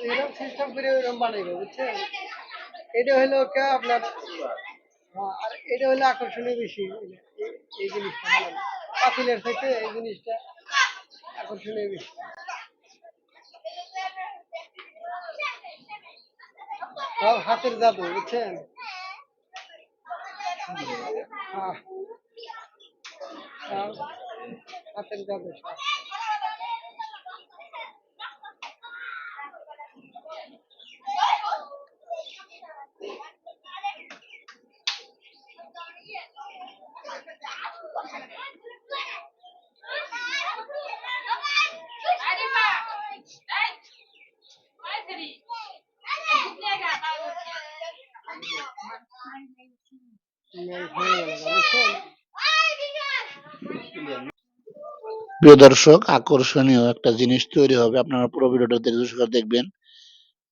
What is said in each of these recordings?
এরকম সিস্টেম করে এরকম বানাইবে বুঝছেন? এটা হলো কে আপনার? হ্যাঁ, আর এটা হলো আকর্ষণীয় বেশি এই- জিনিসটা পাতিলের থেকে এই জিনিসটা আকর্ষণীয় বেশি। সব হাতের জাদু বুঝছেন? হ্যাঁ। হাতের জাদু সব এই হয়ে গেল বুঝছেন প্রিয় দর্শক, আকর্ষণীয় একটা জিনিস তৈরি হবে। আপনারা পুরো ভিডিওটা সহকারে দেখবেন।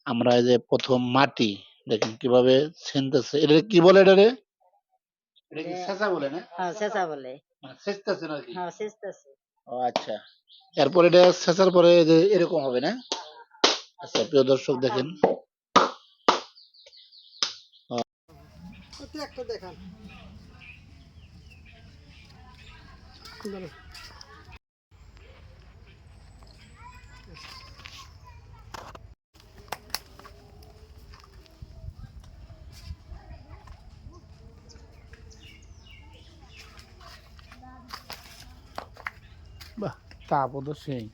আমরা এই যে প্রথম মাটি, দেখেন কীভাবে ছিনতেছে। এটা কি বলে এটা রে? এটা কি ছেঁচা বলে না? হ্যাঁ চেঁচা বলে। মানে নাকি হ্যাঁ চেঁচতেছে ও আচ্ছা। এরপর এটা ছেঁচার পরে যে এরকম হবে না? আচ্ছা প্রিয় দর্শক দেখেন। দেখান। বাহ তাপও তো সেই।